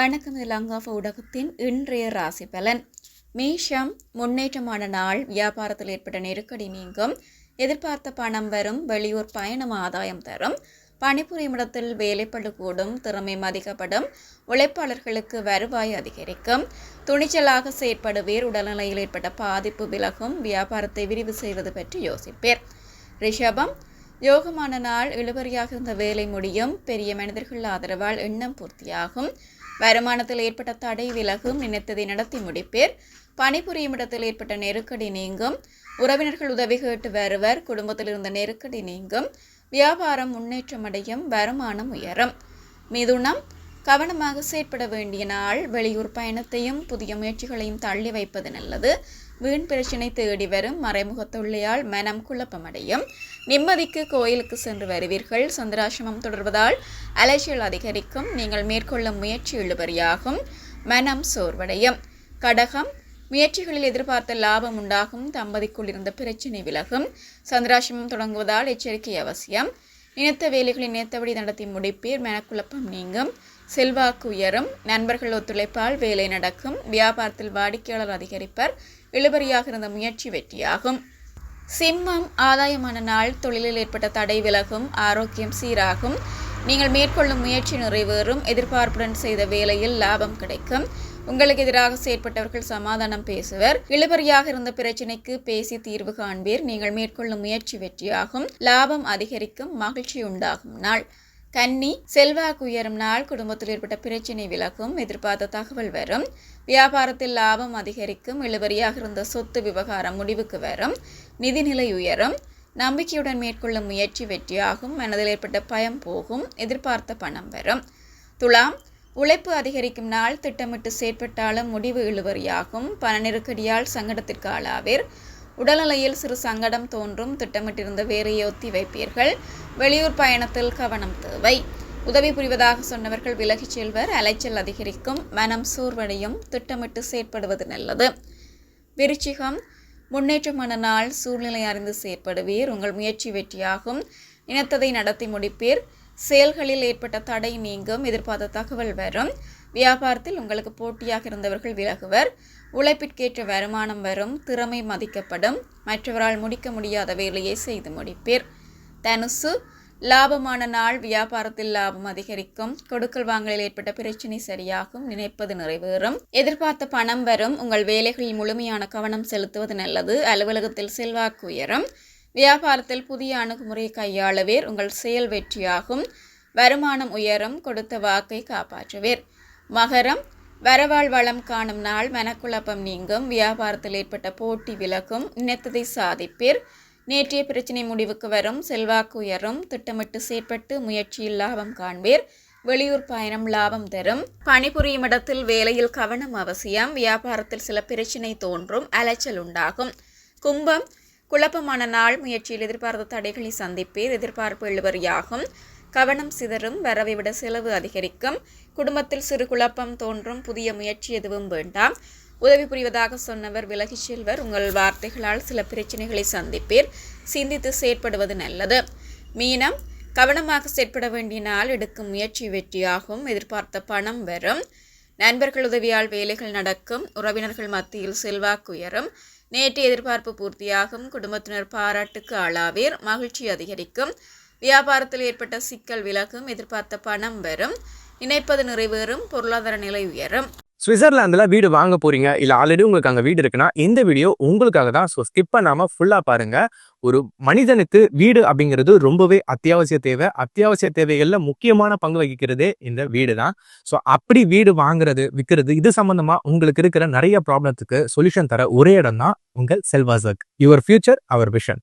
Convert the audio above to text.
வணக்கம் லங்காஃப ஊடகத்தின் இன்றைய ராசி பலன். மேஷம் முன்னேற்றமான நாள் வியாபாரத்தில் ஏற்பட்ட நெருக்கடி நீங்கும். எதிர்பார்த்த பணம் வரும் வெளியூர் பயணம் ஆதாயம் தரும். பணிபுரியும் இடத்தில் வேலைப்படு கூடும் திறமை மதிக்கப்படும். உழைப்பாளர்களுக்கு வருவாய் அதிகரிக்கும். துணிச்சலாக செயற்படுவீர் உடல்நிலையில் ஏற்பட்ட பாதிப்பு விலகும். வியாபாரத்தை விரிவு செய்வது பற்றி யோசிப்பேர். ரிஷபம் யோகமான நாள் இழுபறியாக இருந்த வேலை முடியும். பெரிய மனிதர்கள் ஆதரவால் எண்ணம் பூர்த்தியாகும். வருமானத்தில் ஏற்பட்ட தடை விலகும் நினைத்ததை நடத்தி முடிப்பேர். பணிபுரியும் இடத்தில் ஏற்பட்ட நெருக்கடி நீங்கும். உறவினர்கள் உதவி கேட்டு வருவர். குடும்பத்தில் இருந்த நெருக்கடி நீங்கும். வியாபாரம் முன்னேற்றம் அடையும். வருமானம் உயரும். மிதுனம் கவனமாக செயற்பட வேண்டிய நாள். வெளியூர் பயணத்தையும் புதிய முயற்சிகளையும் தள்ளி வைப்பது நல்லது. வீண் பிரச்சினை தேடி வரும் மறைமுக தொல்லையால் மனம் குழப்பமடையும். நிம்மதிக்கு கோயிலுக்கு சென்று வருவீர்கள். சந்திராசிரமம் தொடர்வதால் அலைச்சல் அதிகரிக்கும். நீங்கள் மேற்கொள்ளும் முயற்சி இழுபறியாகும். மனம் சோர்வடையும். கடகம். முயற்சிகளில் எதிர்பார்த்த லாபம் உண்டாகும். தம்பதிக்குள் இருந்த பிரச்சினை விலகும். சந்திராசிரமம் தொடங்குவதால் எச்சரிக்கை அவசியம். நினைத்த வேலைகளை நினைத்தபடி நடத்தி முடிப்பீர். மனக்குழப்பம் நீங்கும். செல்வாக்கு உயரும். நண்பர்கள் ஒத்துழைப்பால் வேலை நடக்கும். வியாபாரத்தில் வாடிக்கையாளர் அதிகரிப்பர். இழுபறியாக இருந்த முயற்சி வெற்றியாகும். சிம்மம் ஆதாயமான நாள். தொழிலில் ஏற்பட்ட தடை விலகும். ஆரோக்கியம் சீராகும். நீங்கள் மேற்கொள்ளும் முயற்சி நிறைவேறும். எதிர்பார்ப்புடன் செய்த வேலையில் லாபம் கிடைக்கும். உங்களுக்கு எதிராக செயற்பட்டவர்கள் சமாதானம் பேசுவர். இழுபறியாக இருந்த பிரச்சினைக்கு பேசி தீர்வு காண்பீர். நீங்கள் மேற்கொள்ளும் முயற்சி வெற்றியாகும். லாபம் அதிகரிக்கும். மகிழ்ச்சி உண்டாகும். நாள். கன்னி செல்வாக்கு உயரும் நாள் குடும்பத்தில் ஏற்பட்ட பிரச்சினை விலகும் எதிர்பார்த்த தகவல் வரும். வியாபாரத்தில் லாபம் அதிகரிக்கும் இழுவரியாக இருந்த சொத்து விவகாரம் முடிவுக்கு வரும் நிதிநிலை உயரும். நம்பிக்கையுடன் மேற்கொள்ளும் முயற்சி வெற்றியாகும் மனதில் ஏற்பட்ட பயம் போகும் எதிர்பார்த்த பணம் வரும். துலாம் உழைப்பு அதிகரிக்கும் நாள் திட்டமிட்டு செயற்பட்டாலும் முடிவு இழுவறியாகும் பண நெருக்கடியால் சங்கடத்திற்கு ஆளாவீர். உடல்நிலையில் சிறு சங்கடம் தோன்றும் திட்டமிட்டிருந்த வேறையை ஒத்தி வைப்பீர்கள். வெளியூர் பயணத்தில் கவனம் தேவை. உதவி புரிவதாக சொன்னவர்கள் விலகிச் செல்வர் அலைச்சல் அதிகரிக்கும் மனம் சோர்வடையும் திட்டமிட்டு செயற்படுவது நல்லது. விருச்சிகம் முன்னேற்றமான நாள் சூழ்நிலை அறிந்து செயற்படுவீர் உங்கள் முயற்சி வெற்றியாகும் இனத்ததை நடத்தி முடிப்பீர். செயல்களில் ஏற்பட்ட தடை நீங்கும் எதிர்பார்த்த தகவல் வரும். வியாபாரத்தில் உங்களுக்கு போட்டியாக இருந்தவர்கள் விலகுவர். உழைப்பிற்கேற்ற வருமானம் வரும் திறமை மதிக்கப்படும் மற்றவரால் முடிக்க முடியாத வேலையை செய்து முடிப்பீர். தனுசு லாபமான நாள் வியாபாரத்தில் லாபம் அதிகரிக்கும். கொடுக்கல் வாங்கலில் ஏற்பட்ட பிரச்சினை சரியாகும் நினைப்பது நிறைவேறும். எதிர்பார்த்த பணம் வரும் உங்கள் வேலைகளில் முழுமையான கவனம் செலுத்துவது நல்லது அலுவலகத்தில் செல்வாக்கு உயரும். வியாபாரத்தில் புதிய அணுகுமுறையை கையாளுவீர் உங்கள் செயல் வெற்றியாகும். வருமானம் உயரும் கொடுத்த வாக்கை காப்பாற்றுவீர். மகரம் வரவாழ் வளம் காணும் நாள் மனக்குழப்பம் நீங்கும். வியாபாரத்தில் ஏற்பட்ட போட்டி விலகும். நினைத்ததை சாதிப்பீர். நேற்றைய பிரச்சினை முடிவுக்கு வரும். செல்வாக்கு உயரும். திட்டமிட்டு செயற்பட்டு முயற்சியில் லாபம் காண்பீர். வெளியூர் பயணம் லாபம் தரும். பணிபுரியும் இடத்தில் வேலையில் கவனம் அவசியம். வியாபாரத்தில் சில பிரச்சினை தோன்றும். அலைச்சல் உண்டாகும். கும்பம் குழப்பமான நாள். முயற்சியில் எதிர்பார்த்த தடைகளை சந்திப்பீர். எதிர்பார்ப்பு இழுவறியாகும் கவனம் சிதறும் வரவை விட செலவு அதிகரிக்கும். குடும்பத்தில் சிறு குழப்பம் தோன்றும் புதிய முயற்சி எதுவும் வேண்டாம். உதவி புரிவதாக சொன்னவர் விலகி செல்வர். உங்கள் வார்த்தைகளால் சில பிரச்சனைகளை சந்திப்பீர். சிந்தித்து செயற்படுவது நல்லது. மீனம் கவனமாக செயற்பட வேண்டிய நாள் எடுக்கும் முயற்சி வெற்றியாகும். எதிர்பார்த்த பணம் வரும். நண்பர்கள் உதவியால் வேலைகள் நடக்கும். உறவினர்கள் மத்தியில் செல்வாக்கு உயரும். நேற்று எதிர்பார்ப்பு பூர்த்தியாகும். குடும்பத்தினர் பாராட்டுக்கு ஆளாவீர். மகிழ்ச்சி அதிகரிக்கும். வியாபாரத்தில் ஏற்பட்ட சிக்கல் விலகும் எதிர்பார்த்த பணம் வரும் இணைப்பது நிறைவேறும் பொருளாதார நிலை உயரும். சுவிட்சர்லாந்தில் வீடு வாங்க போறீங்க இல்லை ஆல்ரெடி உங்களுக்கு அங்கே வீடு இருக்குன்னா இந்த வீடியோ உங்களுக்காக தான். ஸோ ஸ்கிப் பண்ணாமல் ஃபுல்லாக பாருங்க. ஒரு மனிதனுக்கு வீடு அப்படிங்கிறது ரொம்பவே அத்தியாவசிய தேவை. அத்தியாவசிய தேவைகளில் முக்கியமான பங்கு வகிக்கிறதே இந்த வீடு தான். ஸோ அப்படி வீடு வாங்குறது விற்கிறது இது சம்மந்தமாக உங்களுக்கு இருக்கிற நிறைய ப்ராப்ளத்துக்கு சொல்யூஷன் தர ஒரே இடம் தான் உங்கள் செல்வாசக். Your future our vision